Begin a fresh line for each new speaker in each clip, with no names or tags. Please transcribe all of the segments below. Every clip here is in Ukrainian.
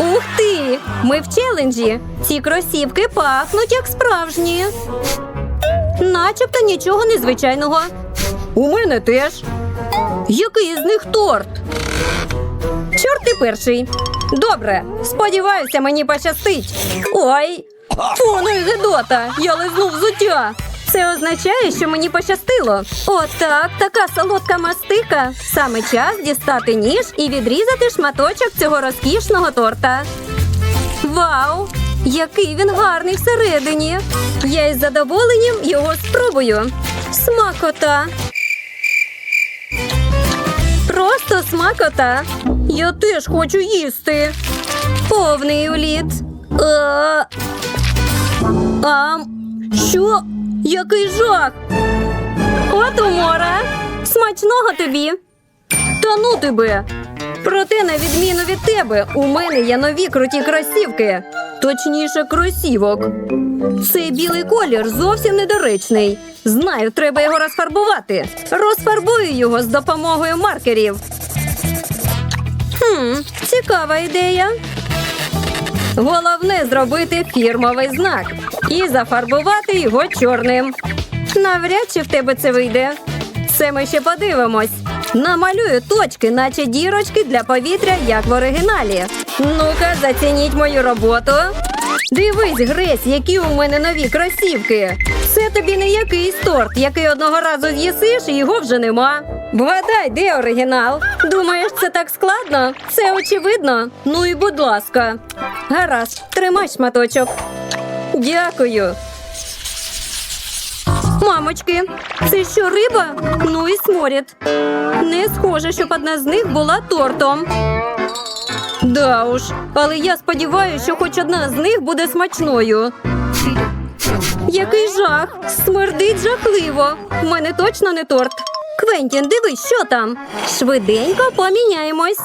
Ух ти! Ми в челенджі. Ці кросівки пахнуть як справжні. Начебто нічого незвичайного. У мене теж. Який з них торт? Чорт ти перший. Добре, сподіваюся, мені пощастить. Ой, фу, ну і гидота, я лизнув взуття. Це означає, що мені пощастило. Отак, така солодка мастика. Саме час дістати ніж і відрізати шматочок цього розкішного торта. Вау! Який він гарний всередині! Я із задоволенням його спробую. Смакота! Просто смакота. Я теж хочу їсти. Повний уліт. А, а, що? Який жах? От умора. Смачного тобі. Та ну тебе. Проте, на відміну від тебе, у мене є нові круті кросівки. Точніше, кросівок. Цей білий колір зовсім недоречний. Знаю, треба його розфарбувати. Розфарбую його з допомогою маркерів. Хм, цікава ідея. Головне зробити фірмовий знак і зафарбувати його чорним. Навряд чи в тебе це вийде. Це ми ще подивимось. Намалюю точки, наче дірочки для повітря, як в оригіналі. Ну-ка, зацініть мою роботу. Дивись, Гресь, які у мене нові кросівки. Це тобі не якийсь торт, який одного разу з'їсиш, і його вже нема. Вгадай, де оригінал? Думаєш, це так складно? Це очевидно. Ну і будь ласка. Гаразд, тримай шматочок. Дякую. Мамочки, це що риба? Ну і сморід. Не схоже, щоб одна з них була тортом. Да уж, але я сподіваюся, що хоч одна з них буде смачною. Який жах! Смердить жахливо. У мене точно не торт. Квентін, дивись, що там. Швиденько поміняємось.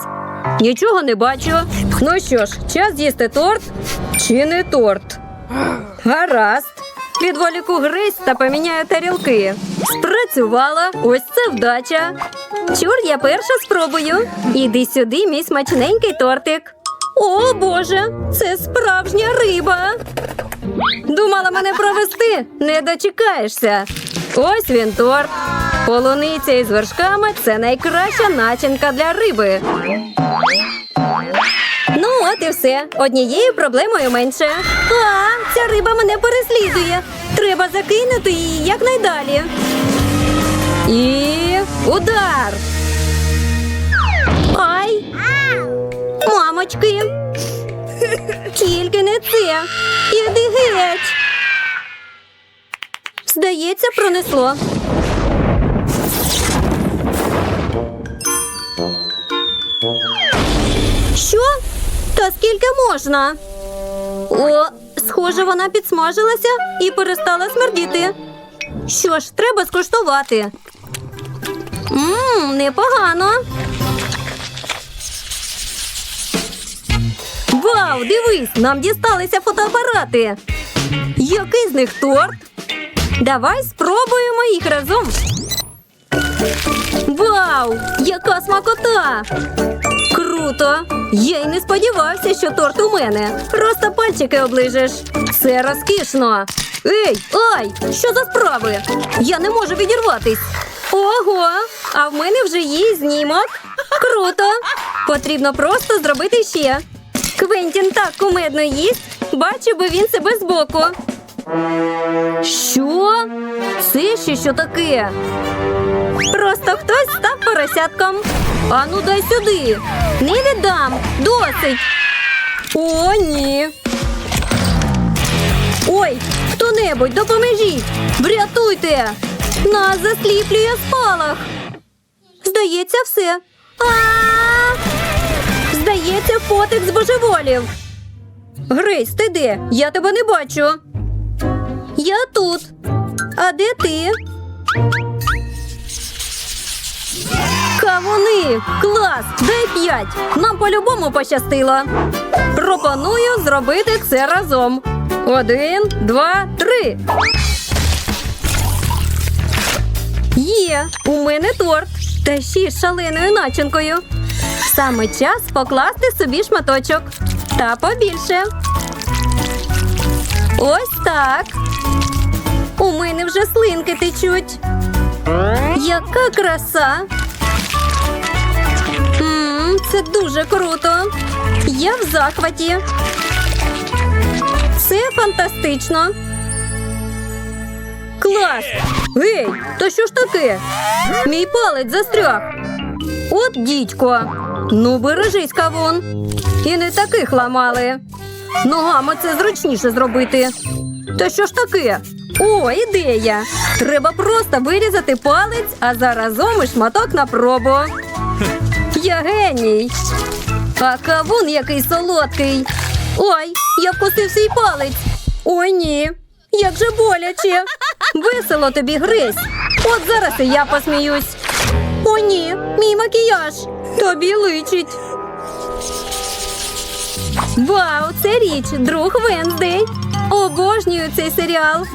Нічого не бачу. Ну що ж, час з'їсти торт чи не торт? Гаразд. Відволіку грись та поміняю тарілки. Спрацювала. Ось це вдача. Чур, я перша спробую. Іди сюди, мій смачненький тортик. О, Боже, це справжня риба. Думала мене провести? Не дочекаєшся. Ось він торт. Полуниця із вершками це найкраща начинка для риби. От і все. Однією проблемою менше. А, ця риба мене переслідує. Треба закинути її якнайдалі. І удар. Ай! Мамочки! Тільки не це. Іди геть. Здається, пронесло. Що? Та скільки можна? О, схоже, вона підсмажилася і перестала смердіти. Що ж, треба скуштувати. Мм, непогано. Вау, дивись, нам дісталися фотоапарати. Який з них торт? Давай спробуємо їх разом. Вау! Яка смакота! Круто! Я й не сподівався, що торт у мене. Просто пальчики оближеш. Це розкішно. Ей, ай! Що за справи? Я не можу відірватись. Ого! А в мене вже є знімок. Круто! Потрібно просто зробити ще. Квентін так кумедно їсть. Бачу би він себе збоку. Що? Це ще що таке? Просто хтось став поросятком. Ану, дай сюди. Не віддам. Досить. О, ні. Ой, хто-небудь, допоможіть. Врятуйте. Нас засліплює спалах. Здається, все. А! Здається, потик з божеволів. Грейс, ти де? Я тебе не бачу. Я тут. А де ти? Кавуни! Клас! Дай п'ять! Нам по-любому пощастило. Пропоную зробити це разом. Один, два, три. Є, у мене торт. Та ще з шаленою начинкою. Саме час покласти собі шматочок. Та побільше. Ось так. У мене вже слинки течуть. Яка краса! Це дуже круто. Я в захваті. Це фантастично. Клас! Гей, то що ж таке? Мій палець застряг. От дідько. Ну, бережись, кавун. І не таких ламали. Ногами це зручніше зробити. Та що ж таке? О, ідея! Треба просто вирізати палець, а заразом і шматок на пробу. Я геній. А кавун який солодкий. Ой, я вкусив свій палець. Ой, ні. Як же боляче. Весело тобі грись. От зараз і я посміюсь. О, ні, мій макіяж. Тобі личить. Вау, це річ, друг Венздей. Обожнюю цей серіал.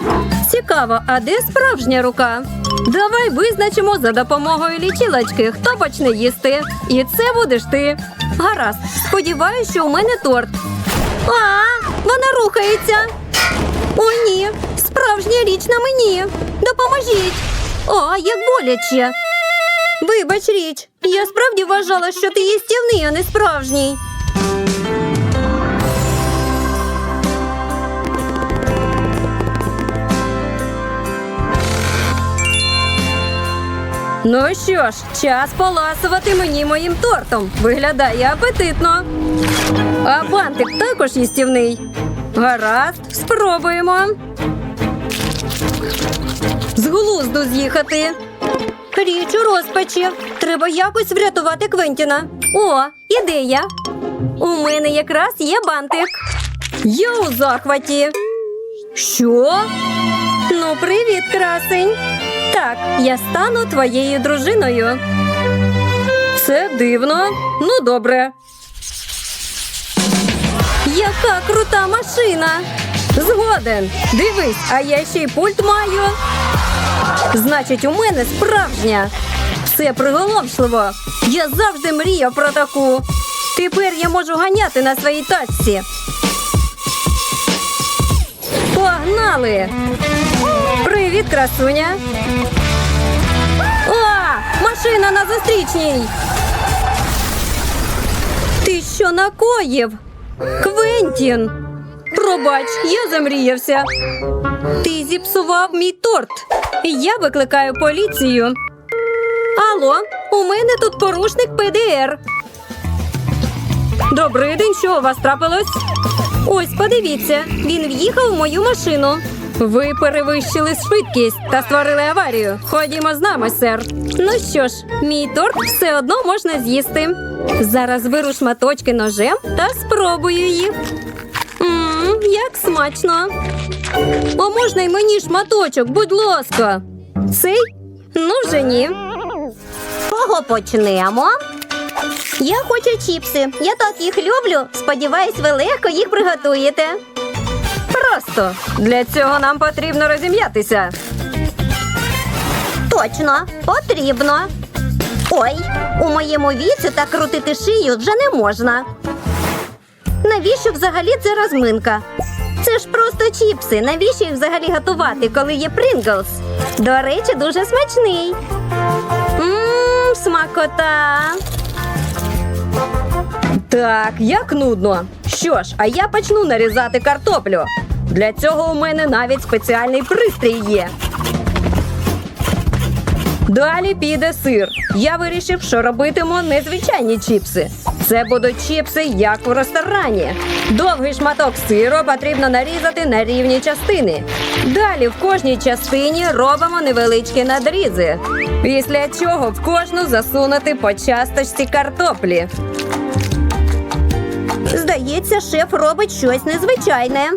Цікаво, а де справжня рука? Давай визначимо за допомогою лічилочки, хто почне їсти. І це будеш ти. Гаразд, сподіваюся, що у мене торт. А, вона рухається. О, ні, справжня річ на мені. Допоможіть. О, як боляче. Вибач річ, я справді вважала, що ти їстівний, а не справжній. Ну що ж, час поласувати мені моїм тортом. Виглядає апетитно. А бантик також їстівний. Гаразд, спробуємо. З глузду з'їхати. Річ у розпачі. Треба якось врятувати Квентіна. О, ідея. У мене якраз є бантик. Я у захваті. Що? Ну, привіт, красень. Так, я стану твоєю дружиною. Це дивно. Ну, добре. Яка крута машина! Згоден. Дивись, а я ще й пульт маю. Значить, у мене справжня. Це приголомшливо. Я завжди мріяв про таку. Тепер я можу ганяти на своїй тачці. Погнали! Привіт, красуня! О, машина на зустрічній! Ти що накоїв? Квентін! Пробач, я замріявся. Ти зіпсував мій торт. Я викликаю поліцію. Алло, у мене тут порушник ПДР. Добрий день, що у вас трапилось? Ось, подивіться, він в'їхав в мою машину. Ви перевищили швидкість та створили аварію. Ходімо з нами, сер. Ну що ж, мій торт все одно можна з'їсти. Зараз беру шматочки ножем та спробую їх. Мм, як смачно. А можна й мені шматочок, будь ласка. Цей? Ну вже ні.
Кого почнемо? Я хочу чіпси. Я так їх люблю. Сподіваюсь, ви легко їх приготуєте.
Просто для цього нам потрібно розім'ятися.
Точно, потрібно. Ой, у моєму віці так крутити шию вже не можна. Навіщо взагалі це розминка? Це ж просто чіпси. Навіщо їх взагалі готувати, коли є Принглс? До речі, дуже смачний. Мм, смакота.
Так, як нудно. Що ж, а я почну нарізати картоплю. Для цього у мене навіть спеціальний пристрій є. Далі піде сир. Я вирішив, що робитиму незвичайні чіпси. Це будуть чіпси, як у ресторані. Довгий шматок сиру потрібно нарізати на рівні частини. Далі в кожній частині робимо невеличкі надрізи. Після чого в кожну засунути по часточці картоплі.
Здається, шеф робить щось незвичайне.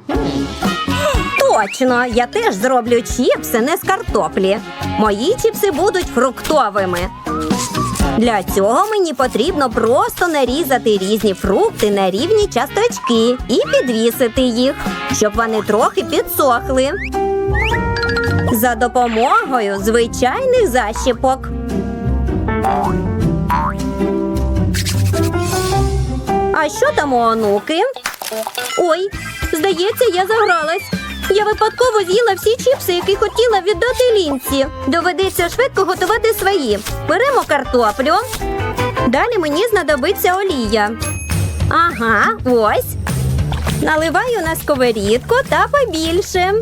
Точно, я теж зроблю чіпси не з картоплі. Мої чіпси будуть фруктовими. Для цього мені потрібно просто нарізати різні фрукти на рівні часточки і підвісити їх, щоб вони трохи підсохли. За допомогою звичайних защіпок. А що там у онуки? Ой, здається, я загралась. Я випадково з'їла всі чіпси, які хотіла віддати лінці. Доведеться швидко готувати свої. Беремо картоплю. Далі мені знадобиться олія. Ага, ось. Наливаю на сковорідку та побільше.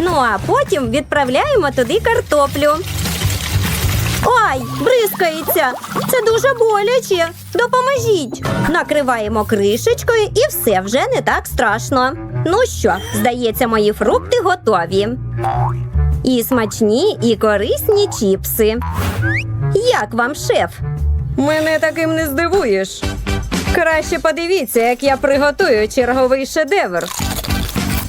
Ну а потім відправляємо туди картоплю. Ой, бризкається. Це дуже боляче. Допоможіть. Накриваємо кришечкою і все вже не так страшно. Ну що, здається, мої фрукти готові. І смачні, і корисні чіпси. Як вам, шеф?
Мене таким не здивуєш. Краще подивіться, як я приготую черговий шедевр.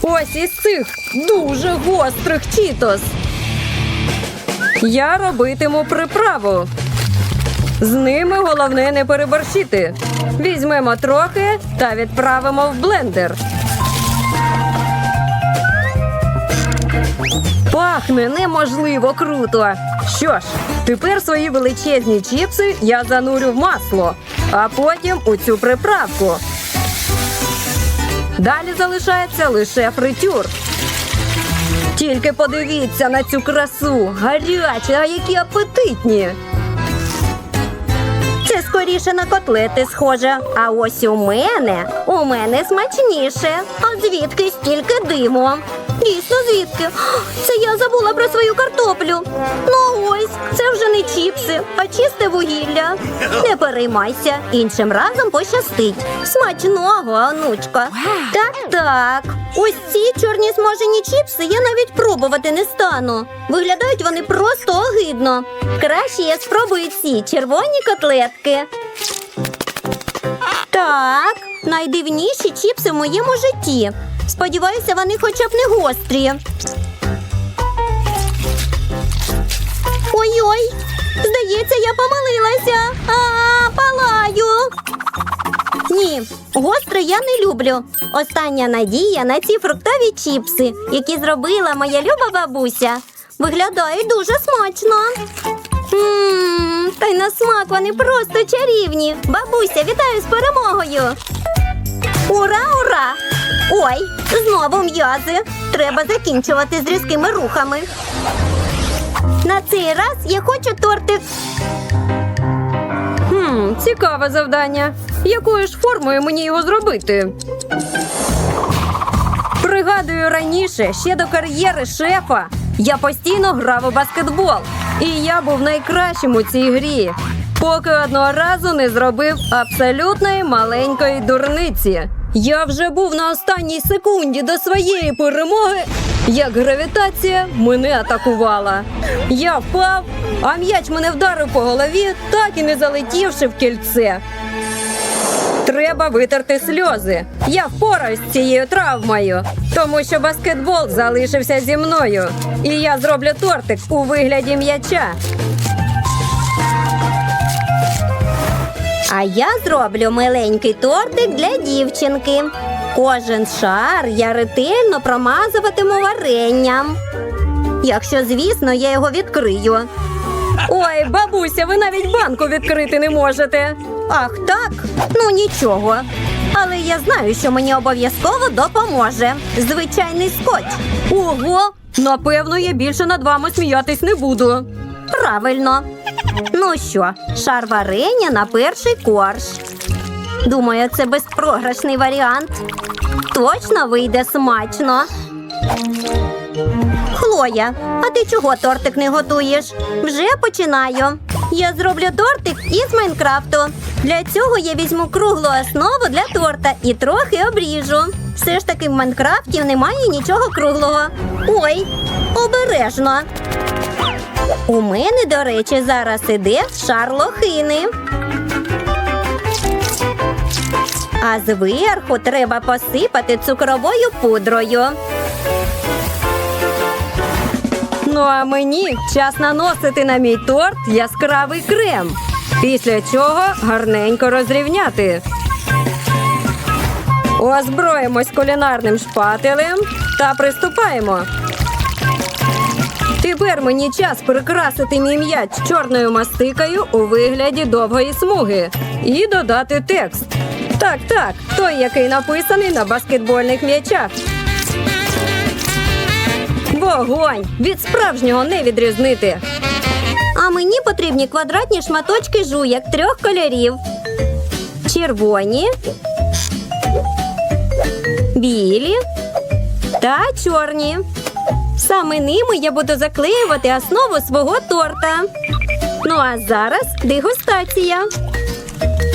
Ось із цих дуже гострих чітос. Я робитиму приправу. З ними головне не переборщити. Візьмемо трохи та відправимо в блендер. Пахне неможливо круто. Що ж, тепер свої величезні чіпси я занурю в масло, а потім у цю приправку. Далі залишається лише фритюр. Тільки подивіться на цю красу. Гарячі, а які апетитні.
Це скоріше на котлети схоже. А ось у мене, у мене смачніше. А звідки стільки диму? Дійсно, звідки? Це я забула про свою картоплю. Ну ось, це вже не чіпси, а чисте вугілля. Не переймайся, іншим разом пощастить. Смачного, онучка. Так, так. Ось ці чорні смажені чіпси я навіть пробувати не стану. Виглядають вони просто огидно. Краще я спробую ці червоні котлетки. Так, найдивніші чіпси в моєму житті. Сподіваюся, вони хоча б не гострі. Ой-ой, здається, я помилилася. А, палаю. Ні, гостре я не люблю. Остання надія на ці фруктові чіпси, які зробила моя люба бабуся. Виглядають дуже смачно. Та й на смак вони просто чарівні. Бабуся, вітаю з перемогою. Ура, ура! Ой, знову м'язи. Треба закінчувати з різкими рухами. На цей раз я хочу тортик.
Хм, цікаве завдання. Якою ж формою мені його зробити? Пригадую раніше, ще до кар'єри шефа, я постійно грав у баскетбол. І я був найкращим у цій грі, поки одного разу не зробив абсолютної маленької дурниці. Я вже був на останній секунді до своєї перемоги, як гравітація мене атакувала. Я впав, а м'яч мене вдарив по голові, так і не залетівши в кільце. Треба витерти сльози. Я впораюсь з цією травмою, тому що баскетбол залишився зі мною. І я зроблю тортик у вигляді м'яча.
А я зроблю миленький тортик для дівчинки. Кожен шар я ретельно промазуватиму варенням. Якщо, звісно, я його відкрию.
Ой, бабуся, ви навіть банку відкрити не можете.
Ах, так? Ну нічого. Але я знаю, що мені обов'язково допоможе. Звичайний скотч.
Ого, напевно, я більше над вами сміятись не буду.
Правильно. Ну що, шар варення на перший корж. Думаю, це безпрограшний варіант. Точно вийде смачно. Хлоя, а ти чого тортик не готуєш? Вже починаю. Я зроблю тортик із Майнкрафту. Для цього я візьму круглу основу для торта і трохи обріжу. Все ж таки в Майнкрафті немає нічого круглого. Ой, обережно. У мене, до речі, зараз іде шар лохини. А зверху треба посипати цукровою пудрою.
Ну а мені час наносити на мій торт яскравий крем. Після чого гарненько розрівняти. Озброїмось кулінарним шпателем та приступаємо. Тепер мені час прикрасити мій м'яч чорною мастикою у вигляді довгої смуги і додати текст. Так, так, той, який написаний на баскетбольних м'ячах. Вогонь! Від справжнього не відрізнити.
А мені потрібні квадратні шматочки жуйок трьох кольорів: червоні, білі та чорні. Саме ними я буду заклеювати основу свого торта. Ну а зараз дегустація.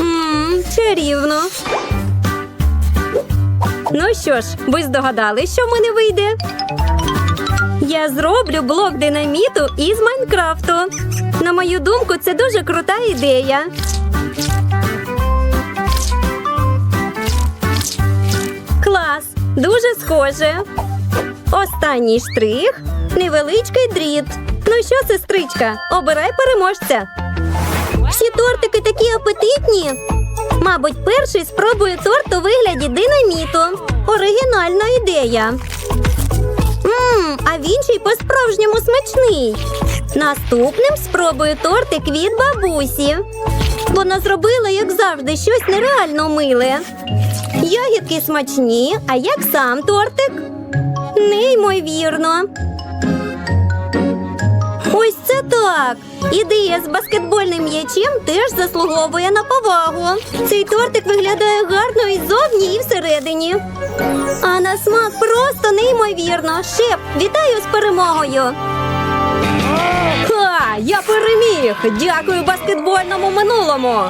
Мм, чарівно.
Ну що ж, ви здогадались, що в мене вийде?
Я зроблю блок динаміту із Майнкрафту. На мою думку, це дуже крута ідея. Клас, дуже схоже. Останній штрих невеличкий дріт. Ну що, сестричка, обирай переможця. Всі тортики такі апетитні. Мабуть, перший спробує торт у вигляді динаміту. Оригінальна ідея. Мм, а він ще й по-справжньому смачний. Наступним спробую тортик від бабусі. Вона зробила, як завжди, щось нереально миле. Ягідки смачні, а як сам тортик? Неймовірно. Ось це так. Ідея з баскетбольним м'ячем теж заслуговує на повагу. Цей тортик виглядає гарно і ззовні, і всередині. А на смак просто неймовірно. Шеф, вітаю з перемогою.
Ха! Я переміг! Дякую баскетбольному минулому!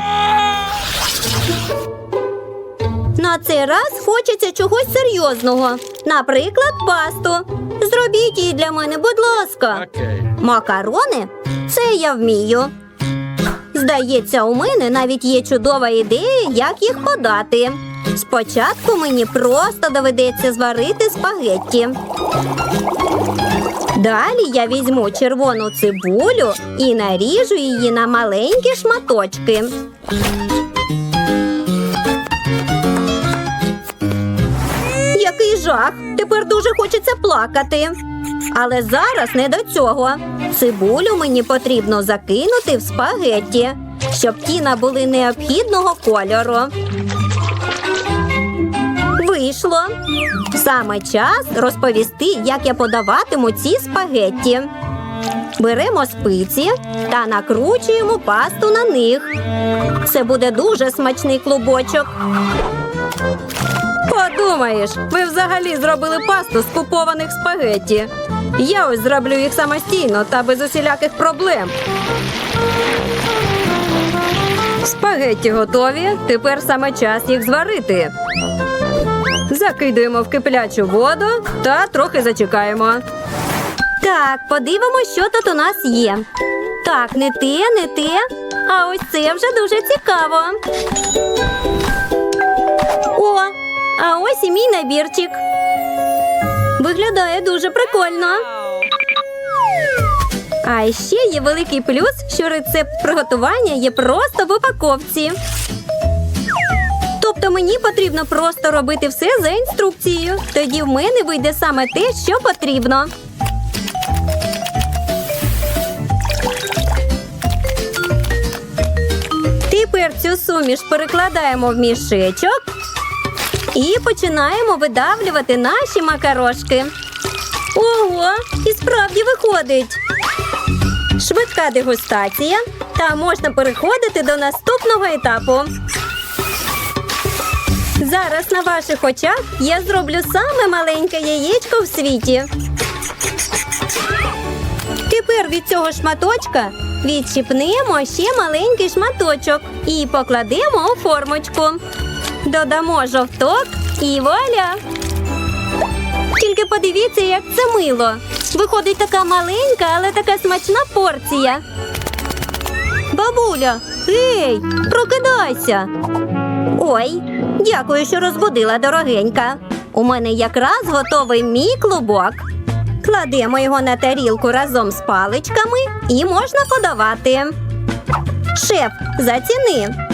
На цей раз хочеться чогось серйозного. Наприклад, пасту. Зробіть її для мене, будь ласка. Макарони? Це я вмію. Здається, у мене навіть є чудова ідея, як їх подати. Спочатку мені просто доведеться зварити спагетті. Далі я візьму червону цибулю і наріжу її на маленькі шматочки. Який жах! Тепер дуже хочеться плакати. Але зараз не до цього. Цибулю мені потрібно закинути в спагетті, щоб ті набули необхідного кольору. Вийшло. Саме час розповісти, як я подаватиму ці спагетті. Беремо спиці та накручуємо пасту на них. Це буде дуже смачний клубочок.
Подумаєш, ви взагалі зробили пасту з купованих спагетті. Я ось зроблю їх самостійно та без усіляких проблем. Спагетті готові. Тепер саме час їх зварити. Закидуємо в киплячу воду та трохи зачекаємо.
Так, подивимось, що тут у нас є. Так, не те, не те. А ось це вже дуже цікаво. А ось і мій набірчик. Виглядає дуже прикольно. А ще є великий плюс, що рецепт приготування є просто в упаковці. Тобто мені потрібно просто робити все за інструкцією. Тоді в мене вийде саме те, що потрібно. Тепер цю суміш перекладаємо в мішечок і починаємо видавлювати наші макарошки. Ого, і справді виходить. Швидка дегустація, та можна переходити до наступного етапу. Зараз на ваших очах я зроблю саме маленьке яєчко в світі. Тепер від цього шматочка відчіпнемо ще маленький шматочок і покладемо у формочку. Додамо жовток і вуаля! Тільки подивіться, як це мило. Виходить така маленька, але така смачна порція. Бабуля, гей, прокидайся. Ой, дякую, що розбудила дорогенька. У мене якраз готовий мій клубок. Кладемо його на тарілку разом з паличками і можна подавати. Шеф, заціни.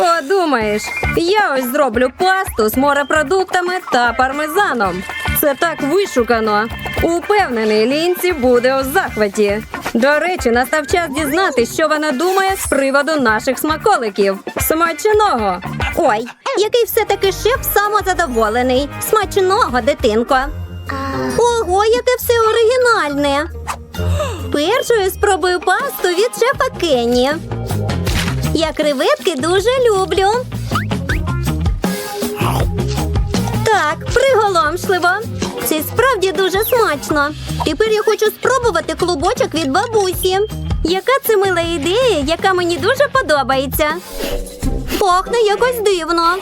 Подумаєш, я ось зроблю пасту з морепродуктами та пармезаном. Це так вишукано. Упевнений, лінці буде у захваті. До речі, настав час дізнатись, що вона думає з приводу наших смаколиків. Смачного!
Ой, який все-таки шеф самозадоволений. Смачного, дитинко. Ого, яке все оригінальне. Першою спробую пасту від шефа Кенні. Я креветки дуже люблю. Так, приголомшливо. Це справді дуже смачно. Тепер я хочу спробувати клубочок від бабусі. Яка це мила ідея, яка мені дуже подобається. Пахне якось дивно.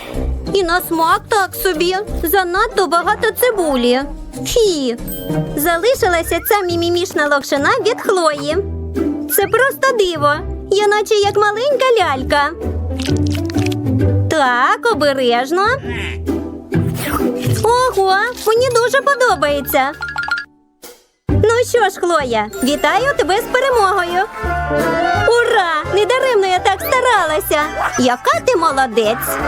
І на смак так собі. Занадто багато цибулі. Фі. Залишилася ця мімімішна локшина від Хлої. Це просто диво. Я наче як маленька лялька. Так, обережно. Ого, мені дуже подобається. Ну що ж, Хлоя, вітаю тебе з перемогою. Ура! Недаремно я так старалася. Яка ти молодець.